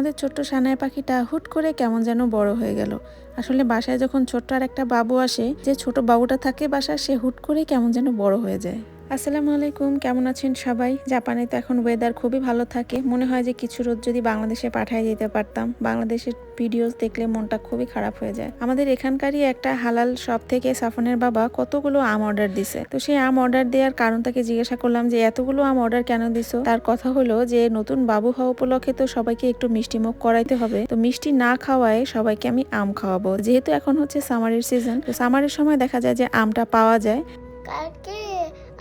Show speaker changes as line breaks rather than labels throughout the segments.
আমাদের ছোট্ট সানাই পাখিটা হুট করে কেমন যেন বড় হয়ে গেল। আসলে বাসায় যখন ছোট্ট আর একটা বাবু আসে, যে ছোট বাবুটা থাকে বাসায়, সে হুট করে কেমন যেন বড় হয়ে যায়। আসসালামু আলাইকুম, কেমন আছেন সবাই? জাপানে তো এখন ওয়েদার খুবই ভালো থাকে। মনে হয় যে কিছু রোদ যদি বাংলাদেশে পাঠিয়ে দিতে পারতাম, বাংলাদেশের ভিডিওস দেখলে মনটা খুবই খারাপ হয়ে যায়। আমাদের এখানকারই একটা হালাল শপ থেকে সাফনের বাবা কতগুলো আম অর্ডার দিছে। তো সেই আম অর্ডার দেওয়ার কারণ তাকে জিজ্ঞাসা করলাম যে, এতগুলো আম অর্ডার কেন দিছো? তার কথা হলো যে, নতুন বাবু হওয়া উপলক্ষে তো সবাইকে একটু মিষ্টি মুখ করাইতে হবে। তো মিষ্টি না খাওয়ায় সবাইকে আমি আম খাওয়াবো। যেহেতু এখন হচ্ছে সামারের সিজন তো সামারের সময় দেখা যায় যে আমটা পাওয়া যায়।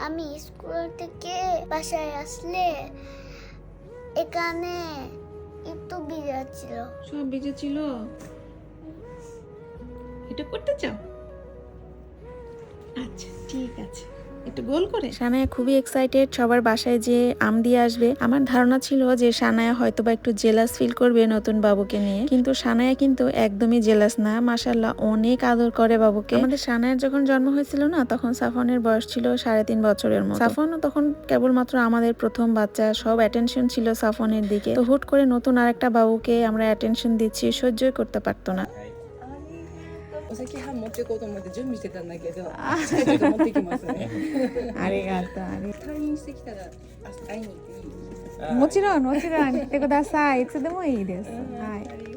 আমি স্কুল থেকে বাসায় আসলে এখানে একটু বিড়া ছিল।
সব বেজে ছিল? এটা করতে চাও? আচ্ছা ঠিক আছে। একটু গোল করে? সানায়া খুবই এক্সাইটেড সবার বাসায় যে আম দিয়ে আসবে। আমার ধারণা ছিল যে সানায়া হয়তো বা একটু জেলাস ফিল করবে নতুন বাবুকে নিয়ে। কিন্তু সানায়া কিন্তু একদমই জেলাস না। মাসাল্লাহ অনেক আদর করে বাবুকে। আমাদের সানায়ার যখন জন্ম হয়েছিল না, তখন সাফনের বয়স ছিল সাড়ে তিন বছরের মতো। সাফনও তখন কেবলমাত্র আমাদের প্রথম বাচ্চা, সব অ্যাটেনশন ছিল সাফনের দিকে। তো হুট করে নতুন আরেকটা বাবুকে আমরা অ্যাটেনশন দিচ্ছি, সহ্যই করতে পারতো না।
お酒半持っていこうと思って準備してたんだけど、近い時持ってきますね。
ありがとうあり
退院してきたらあ会いに行っていい？
もちろんもちろん来てくださいいつでもいいです。はい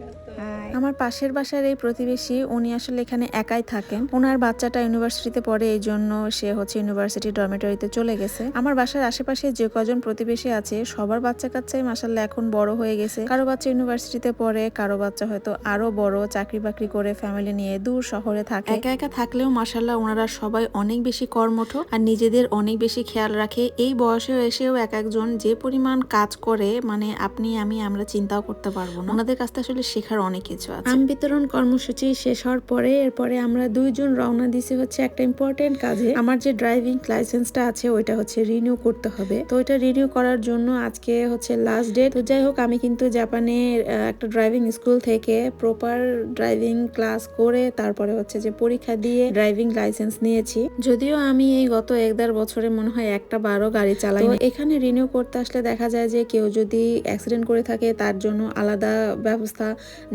আমার পাশের বাসার এই প্রতিবেশী উনি আসলে এখানে একাই থাকেন। ওনার বাচ্চাটা ইউনিভার্সিটিতে পড়ে এই জন্য সে হচ্ছে ইউনিভার্সিটি ডরমেটরিতে চলে গেছে। আমার বাসার আশেপাশে যে কজন প্রতিবেশী আছে সবার বাচ্চা কাচ্চাই মাসাল্লাহ এখন বড় হয়ে গেছে। কারও বাচ্চা ইউনিভার্সিটিতে পড়ে কারও বাচ্চা হয়তো আরও বড় চাকরি বাকরি করে ফ্যামিলি নিয়ে দূর শহরে থাকে। একা একা থাকলেও মাসাল্লাহ ওনারা সবাই অনেক বেশি কর্মঠ আর নিজেদের অনেক বেশি খেয়াল রাখে। এই বয়সে এসেও এক একজন যে পরিমাণ কাজ করে মানে আপনি আমি আমরা চিন্তাও করতে পারব না। ওনাদের কাছ থেকে আসলে শেখার অনেক কিছু। আছে। আম বিতরণ কর্মসূচি শেষ হওয়ার পরে এরপরে আমরা দুইজন রওনা দিছি হচ্ছে একটা ইম্পর্টেন্ট কাজে। আমার যে ড্রাইভিং লাইসেন্সটা আছে ওইটা হচ্ছে রিনিউ করতে হবে। তো ওইটা রিনিউ করার জন্য আজকে হচ্ছে লাস্ট ডেট তো যাই হোক আমি কিন্তু জাপানে একটা ড্রাইভিং স্কুল থেকে প্রপার ড্রাইভিং ক্লাস করে তারপরে হচ্ছে যে পরীক্ষা দিয়ে ড্রাইভিং লাইসেন্স নিয়েছি। যদিও আমি এই গত এক দেড় বছরে মনে হয় একটা বারো গাড়ি চালাই এখানে রিনিউ করতে আসলে দেখা যায় যে কেউ যদি অ্যাক্সিডেন্ট করে থাকে তার জন্য আলাদা ব্যবস্থা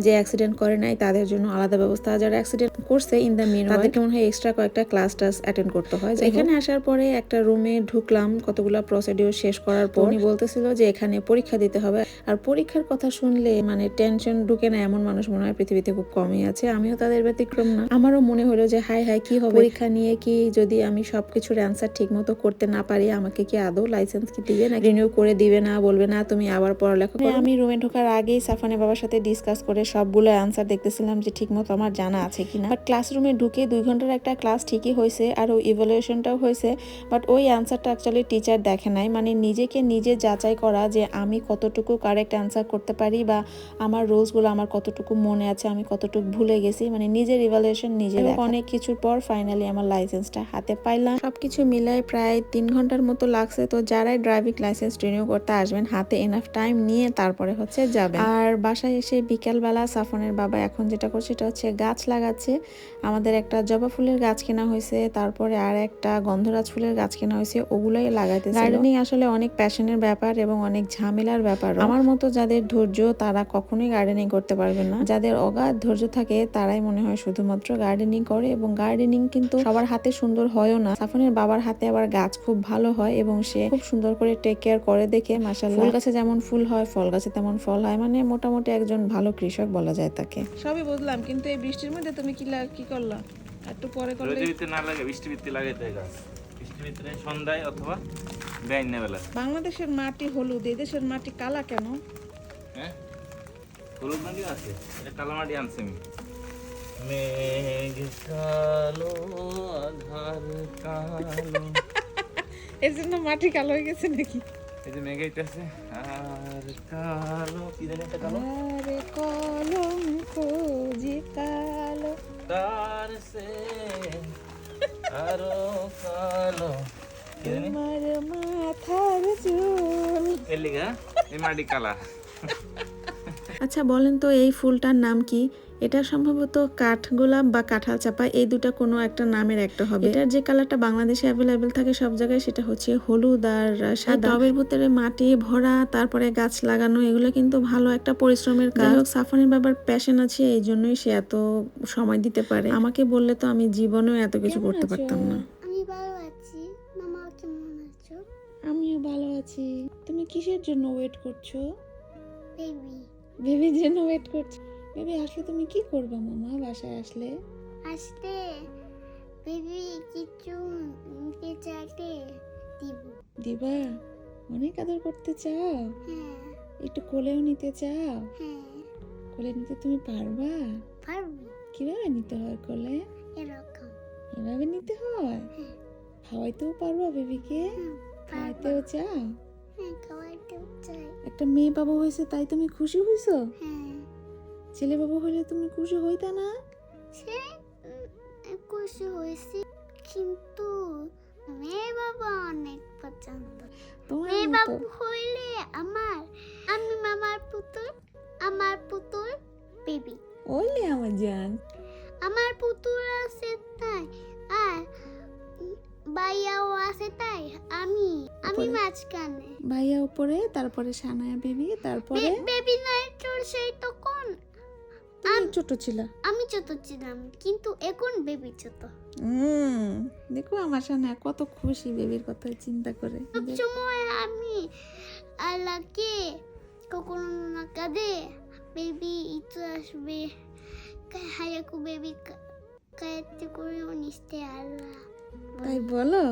যে অ্যাক্সিডেন্ট করে নাই তাদের জন্য আলাদা ব্যবস্থা যারা অ্যাক্সিডেন্ট করছে ইন দ্য মিন তাদেরকে মনে হয় এক্সট্রা কয়েকটা ক্লাস টাস অ্যাটেন্ড করতে হয়। এখানে আসার পরে একটা রুমে ঢুকলাম কতগুলো প্রসিডিওর শেষ করার পর। উনি বলতেছিল যে এখানে পরীক্ষা দিতে হবে। আর পরীক্ষার কথা শুনলে মানে টেনশন ঢুকে না এমন মানুষ মনে হয় পৃথিবীতে খুব কমই আছে। আমিও তাদের ব্যতিক্রম না। আমারও মনে হলো যে হাই হাই কি হবে? পরীক্ষা নিয়ে কি যদি আমি সবকিছুর অ্যান্সার ঠিক মতো করতে না পারি আমাকে কি আদৌ লাইসেন্স কি দিবে না রিনিউ করে দিবে না বলবে না তুমি আবার পড়ালেখা আমি রুমে ঢোকার আগেই সাফানের বাবার সাথে ডিসকাস করে সবগুলো অ্যান্সার দেখতেছিলাম যে ঠিক মতো আমার জানা আছে কিনা। বাট ক্লাসরুমে ঢুকে দুই ঘণ্টার একটা ক্লাস ঠিকই হয়েছে আর ওই ইভ্যালুয়েশনটাও হয়েছে। বাট ওই অ্যান্সারটা অ্যাকচুয়ালি টিচার দেখে নাই। মানে নিজেকে নিজে যাচাই করা যে আমি কতটুকু কারেক্ট অ্যান্সার করতে পারি বা আমার রোলসগুলো আমার কতটুকু মনে আছে আমি কতটুকু ভুলে গেছি। মানে নিজের ইভ্যালুয়েশন নিজে দেখা। অনেক কিছুর পর ফাইনালি আমার লাইসেন্সটা হাতে পাইলাম। সবকিছু মিলাই প্রায় তিন ঘণ্টার মতো লাগছে। তো যারাই ড্রাইভিং লাইসেন্স রিনিউ করতে আসবেন হাতে এনাফ টাইম নিয়ে তারপরে হচ্ছে যাবেন। আর বাসায় এসে বিকেলবেলা সাফনের বাবা এখন যেটা করছে সেটা হচ্ছে গাছ লাগাচ্ছে। আমাদের একটা জবা ফুলের গাছ কেনা হয়েছে তারপরে আর একটা গন্ধরাজ ফুলের গাছ কেনা হয়েছে ওগুলোই লাগাইতে গার্ডেনিং আসলে অনেক প্যাশনের ব্যাপার এবং অনেক ঝামেলার ব্যাপার আমার মতো যাদের ধৈর্য তারা কখনোই গার্ডেনিং করতে পারবে না। যাদের অগাধ ধৈর্য থাকে তারাই মনে হয় শুধুমাত্র গার্ডেনিং করে এবং গার্ডেনিং কিন্তু সবার হাতে সুন্দর হয়ও না। সাফনের বাবার হাতে আবার গাছ খুব ভালো হয় এবং সে খুব সুন্দর করে টেক কেয়ার করে দেখে মাসাল্লাহ ফুল গাছে যেমন ফুল হয় ফল গাছে তেমন ফল হয় মানে মোটামুটি একজন ভালো কৃষক বলা যায়। তাকে।
সবই বুঝলাম কিন্তু এই বৃষ্টির মধ্যে তুমি কি কি করলা? একটু পরে করলে
রোদের ভিতরে না লাগে বৃষ্টি ভিতরে লাগাইতে হয় গাছ। বৃষ্টির ভিতরে সন্ধ্যায় অথবা বেলা।
বাংলাদেশের মাটি হলুদ এই দেশের মাটি কালা কেন?
হ্যাঁ? হলুদ মাটি আছে এটা কালো মাটি আনছি আমি। মেঘ কালো আধার কালো।
এর জন্য মাটি কালো হয়ে গেছে নাকি?
এই যে মেঘ আছে আর কালো কি জানি একটা কালো?
আরে আরও কালো।
কি
তোমার মাথার চুল।
এলিগা এমাডি কালা।
আচ্ছা বলেন তো এই ফুলটার নাম কি? এটা সম্ভবত কাঠগোলাপ বা কাঁঠাল চাপা এই দুটা কোনো একটা নামের একটা হবে। এটার যে কালারটা বাংলাদেশে অ্যাভেলেবেল থাকে সব জায়গায় সেটা হচ্ছে হলুদ আর সাদা। টবের ভিতরে মাটি ভরা তারপরে গাছ লাগানো এগুলো কিন্তু ভালো একটা পরিশ্রমের কাজ। হোক, সাফানের বাবার প্যাশন আছে এই জন্যই সে এত সময় দিতে পারে। আমাকে বললে তো আমি জীবনেও এত কিছু করতে পারতাম না।
আমি ভালো আছি। মামা কেমন আছো?
আমিও ভালো আছি। তুমি কিসের জন্য ওয়েট করছ?
বেবি
বেবির জন্য ওয়েট করছ? বেবি আসলে তুমি কি করবা মামা বাসায় আসলে?
আসতে বেবি কিছু নিতে চাইতে দিব।
দিবা? অনেক আদর করতে চাও?
হ্যাঁ।
একটু কোলেও নিতে চাও?
হ্যাঁ।
কোলে নিতে তুমি পারবা?
পারব।
কীভাবে নিতে হয় কোলে?
এরকম।
এভাবে নিতে হয়?
হ্যাঁ।
খাওয়াইতেও পারবা বেবিকে? খাওয়াইতেও চাও?
হ্যাঁ খাওয়াইতেও চাই।
একটা মেয়ে বাবু হয়েছে তাই তুমি খুশি হয়েছো
হ্যাঁ।
ছেলে বাবু হলে তুমি খুশি হইতা না?
সে খুশি হয়েছি কিন্তু মেয়ে বাবা অনেক পছন্দ। মেয়ে বাবু হইলে আমার আমি মামার পুতুল আমার পুতুল বেবি।
ওলে আমার জান।
আমার পুতুল আছে তাই আর ভাইয়াও আছে তাই আমি আমি মাঝখানে।
ভাইয়া উপরে তারপরে সানায়া বেবি তারপরে?
বেবি নাই তোর সেই তখন
তুমি ছোট ছিল
আমি ছোট ছিলাম কিন্তু এখন বেবি ছোট।
হুম দেখো আমার সানা কত খুশি বেবির কথা চিন্তা করে।
সবসময় আমি আল্লাহকে কখনো না কাঁদে বেবি ইতো আসবে হায়াকু বেবি কায়তে করে নিস্তে আল্লাহ
তাই বলো।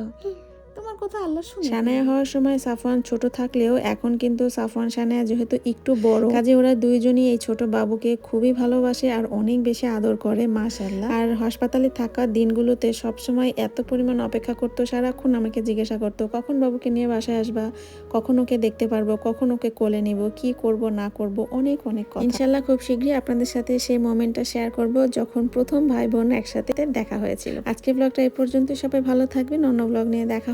তোমার কথা আল্লাহ শুনে
সানায়া হওয়ার সময় সাফওয়ান ছোট থাকলেও এখন কিন্তু সাফওয়ান সানায়া যেহেতু একটু বড় কাজে ওরা দুইজনই এই ছোট বাবুকে খুবই ভালোবাসে আর অনেক বেশি আদর করে মাশাল্লাহ আর হাসপাতালে থাকা দিনগুলোতে সবসময় এত পরিমাণ অপেক্ষা করতো সারাক্ষণ আমাকে জিজ্ঞাসা করতো কখন বাবুকে নিয়ে বাসায় আসবা? কখন ওকে দেখতে পারব? কখন ওকে কোলে নিব? কি করব না করব? অনেক অনেক কথা। ইনশাল্লাহ খুব শীঘ্রই আপনাদের সাথে সেই মোমেন্টটা শেয়ার করব যখন প্রথম ভাই বোন একসাথে দেখা হয়েছিল। আজকে ব্লগটা এই পর্যন্ত সবাই ভালো থাকবেন। অন্য ব্লগ নিয়ে দেখা